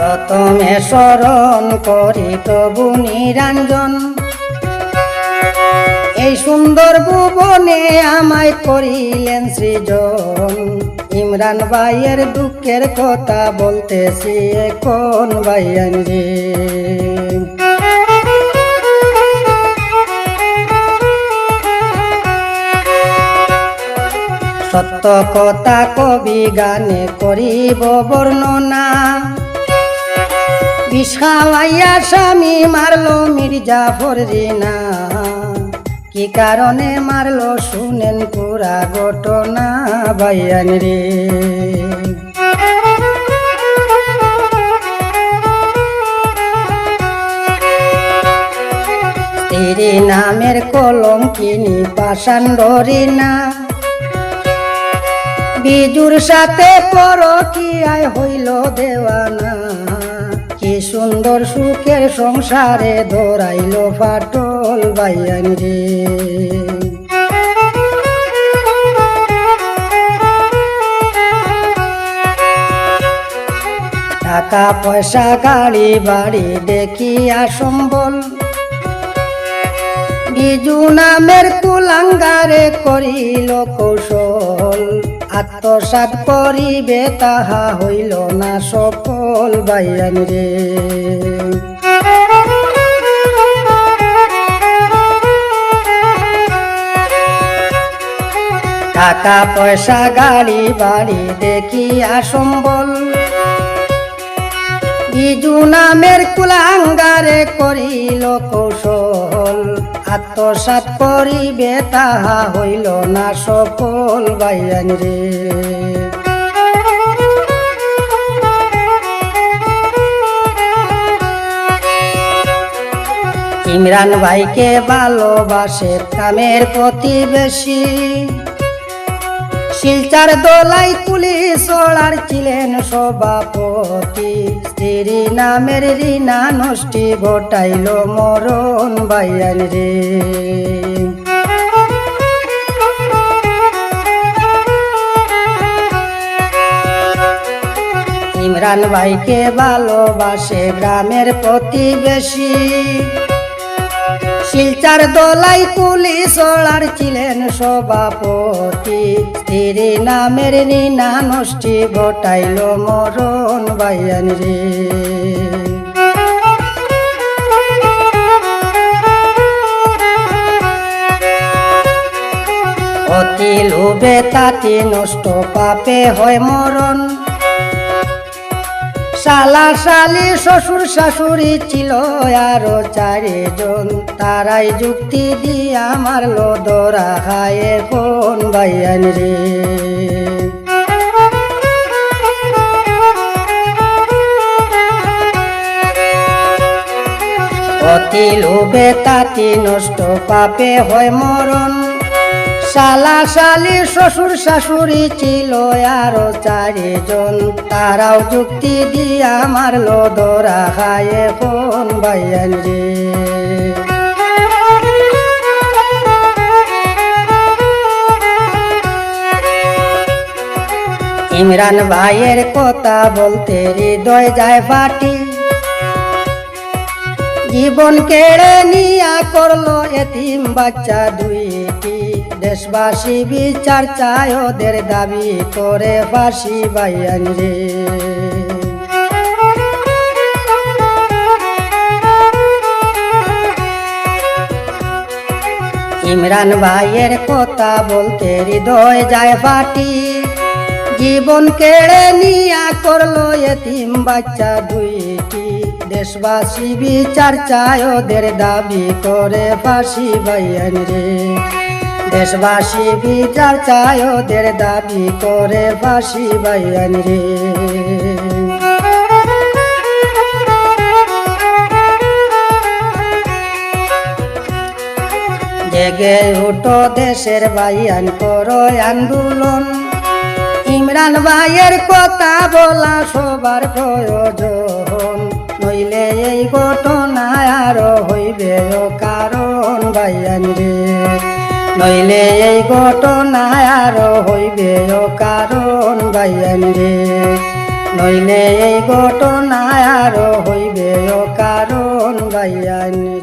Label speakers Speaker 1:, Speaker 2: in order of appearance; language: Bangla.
Speaker 1: প্রথমে স্মরণ করি প্রভু নিরঞ্জন। এই সুন্দর ভুবনে আমায় করিলেন সৃজন। ইমরান ভাইয়ের দুঃখের কথা বলতেছি এখন ভাইয়ান সত্য কথা কবি গানে করিব বর্ণনা। বিষাওয়াইয়া স্বামী মারলো মির্জাফর রিনা। কি কারণে মারলো শুনেন পুরা ঘটনা ভাইয়ান রে। স্ত্রী নামের কলম কিনি পাশান না বিজুর সাথে পরকিয়ায় হইল দেওয়ানা। সুন্দর সুখের সংসারে ধরাইল ফাটল বাইয়ান রে টাকা পয়সা গাড়ি বাড়ি দেখিয়া সম্বল। বিজু নামের কুলাঙ্গারে করিল কৌশল। আত্মসাত করিবে, তাহা হইল না সফল বাইয়ান রে। টাকা পয়সা, গাড়ি বাড়ি দেখিয়া সম্বল। বিজু নামের কুলাঙ্গারে করিল কৌশল। আত্মসাত করিবে তাহা হইল না সকল বাইয়ান রে। ইমরান ভাইকে ভালোবাসে কামের প্রতিবেশী। শিলচার দোলাই পুলিশ ওড়ার ছিলেন সভাপতি। স্ত্রী নামের রিনা নষ্টি ঘটাইল মরণ বাইয়ান রে। ইমরান ভাইকে ভালোবাসে গ্রামের প্রতিবেশী। শিলচার দোলাই কুলি ওড়ার ছিলেন সভাপতি। স্ত্রী নামের রিনা নষ্টি ঘটাইল মরণ বাইয়ান রে। অতি লোভে তাতি নষ্ট পাপে হয় মরণ। শালা শালি শ্বশুর শাশুড়ি ছিল আরও চারিজন। তারাই যুক্তি দিয়া মারলো দরা হায়ে কোন বাইয়ান রে। অতি লোভে তাতি নষ্ট পাপে হয় মরণ। শালা শালি শ্বশুর শাশুড়ি ছিল আরও চারিজন। তারাও যুক্তি দিয়া মারলো দরা খায়ে বাইয়ান রে ইমরান ভাইয়ের কথা বলতে হৃদয় যায় ফাটি। জীবন কেড়ে নিয়া করল এতিম বাচ্চা দুইটি। দেশবাসী বিচার চায় ওদের দাবি করে ফাঁসি বাইয়ান রে। ইমরান ভাইয়ের কথা বলতে হৃদয় যায় ফাটি। জীবন কেড়ে নিয়া করল এতিম বাচ্চা দুইটি। দেশবাসী বিচার চায় ওদের দাবি করে ফাঁসি বাইয়ান রে। দেশবাসী বিচার চায় ওদের দাবি করে ফাঁসি বাইয়ান রে। জেগে উঠো দেশের বাইয়ান করো আন্দোলন। ইমরান ভাইয়ের কথা বলা সবার প্রয়োজন। নইলে এই ঘটনা আরও হইবে কারণ বাইয়ান রে। নইলে এই ঘটনা আরও হইবে ও কারণ বাইয়ান রে। নইলে এই ঘটনায় আরও হইবে ও কারণ ভাইয়ান রে।